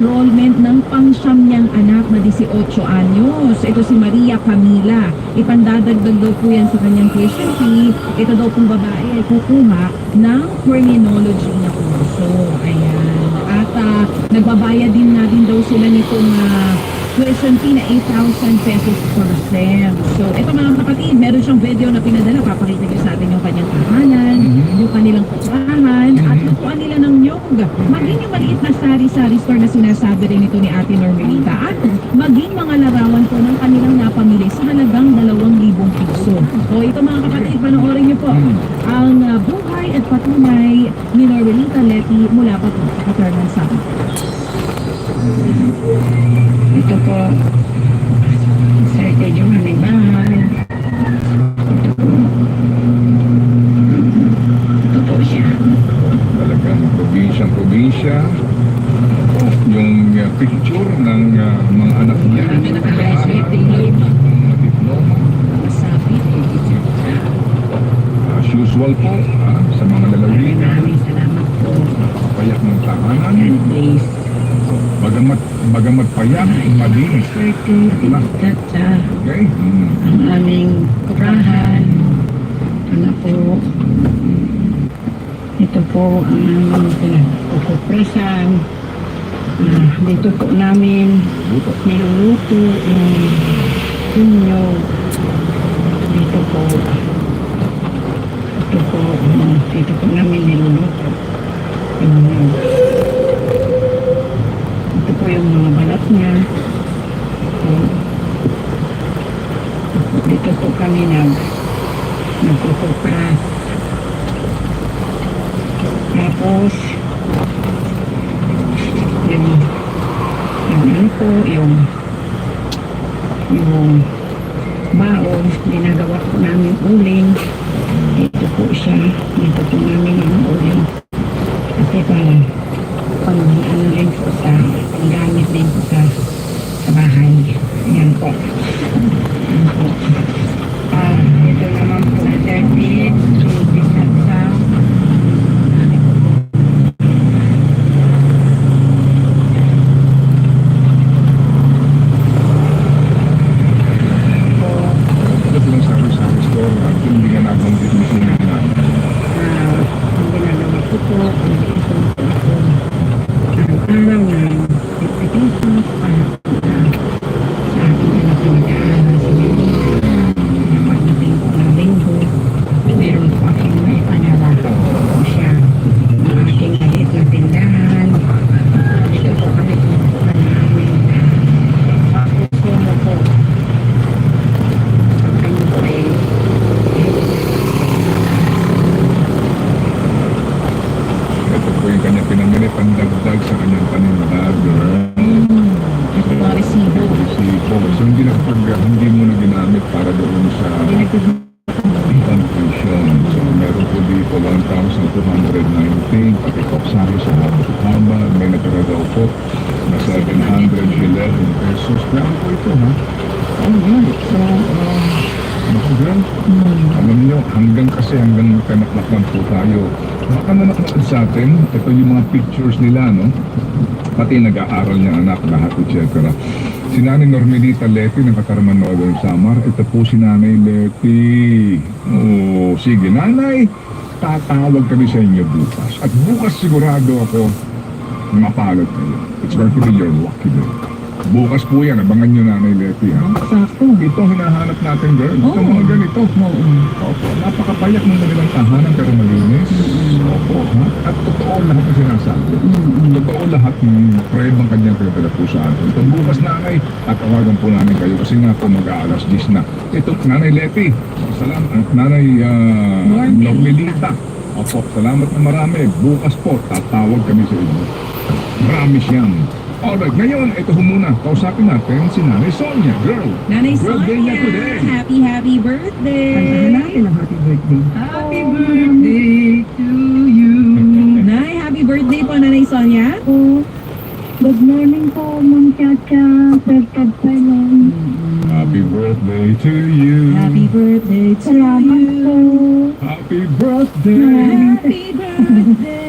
enrollment ng pangsyam niyang anak na 18 anyos. Ito si Maria Camila. Ipandadagdag daw po yan sa kanyang tuition fee. Ito daw pong babae ay kukuha ng criminology na kurso. Ayan. At ah, nagbabayad din na din daw sila nitong ah, tuition fee na 8,000 pesos per sem. So, ito mga kapatid, meron siyang video na pinadala. Papakita niyo sa atin yung kanyang tahanan, yung kanilang kutrahan, at lutuan nila ng nyog. Maging yung maliit na sari-sari store na sinasabi rin ito ni Ate Normelita. At maging mga larawan po ng kanilang napamili sa halagang 2,000 piso. So, ito mga kapatid, panoorin niyo po ang ah, buhay at patunay ni Normelita Leti mula pa po sa Katarman Summit. Ito po. Yung aming bahay. Ito po. Ito po siya. talagang probinsyang-probinsya. Yung uh, picture ng uh, mga anak niya. Marami na kaya sa diploma. Mga diploma. Masabi. As usual po, ah, sa mga lalawin, Maraming salamat po. payak ng tahanan. Please. Bagamat, bagamat payak, malinis. Circle. Tata. Okay? Mm. Ang aming kurahan. Na po. Ito po ang aming pinagkukupresan. Ah, dito po namin niluluto yung tunyo. Dito po. Ito po. ah, Dito po namin niluluto. Tunyo. Ito po yung mga balat niya. Ito. Dito po kami nag nagkukupras. Tapos, yung, yung ano po, yung, yung baon, ginagawa po namin uling. Dito po siya, dito po namin yung uling. Kasi para, pang ano rin po sa, panggamit din po sa, sa bahay. Yan po. Yan po. Ah, ito naman po, 30, 30 sa Ito lang sa sa store. Actually, hindi nga nabanggit mo sino na. Ah, ang ginagawa ko po, ang ito po ako, araw-araw na ipitito para po sa sa aking anak na mag-aaral sa Manila. Pagdating po ng linggo, meron po akong may panala po siya. Ang aking alit na tindahan. Dito po kami pumunta namin. Gusto mo po. Ano po eh, Ito po yung kanya pinamili pandagdag sa kanyang paninda. Girl. Ito mga resibo. Resibo. So hindi na kapag hindi mo na ginamit para doon sa confusion. So meron po dito 1,219 pati kopsari sa haba. May natira daw po na 711 pesos. Pero po ito ha. Oh my. So, uh, naku girl. Alam niyo, hanggang kasi hanggang kanaknakan po tayo. Baka nanaknakan sa atin, ito yung mga pictures nila, no? Pati nag-aaral niyang anak, lahat, etc. Si Nanay Normelita Leti ng Katarman Northern Samar. Ito po si Nanay Leti. Oh, sige, Nanay. Tatawag kami sa inyo bukas. At bukas sigurado ako mapalad kayo. It's going to be your lucky day. Bukas po yan, abangan nyo Nanay Leti, ha? Sakto. Ito hinahanap natin, girl. Ito Oo. mga ganito. Oo. Opo, napakapayak ng kanilang tahanan pero malinis. Opo, ha? At totoo lahat ng sinasabi. Totoo lahat ng prebang kanyang pinadala po sa atin. Ito bukas nanay, at tawagan po namin kayo kasi nga po mag-aalas 10 na. Ito, Nanay Leti. Salamat. Nanay uh, Normelita. Normelita. Opo, salamat na marami. Bukas po, tatawag kami sa inyo. Marami siyang. Alright, ngayon, ito ho muna. Kausapin natin si Nanay Sonia, girl. Nanay Birthday niya Sonia, happy, happy birthday! Kantahan natin ang happy birthday. Happy birthday to you! Nay, happy birthday po, Nanay Sonia. po. Good morning po, Ma'am Chacha. Perfect Pylon. Happy birthday to you. Happy birthday to Salamat you. Happy birthday Happy birthday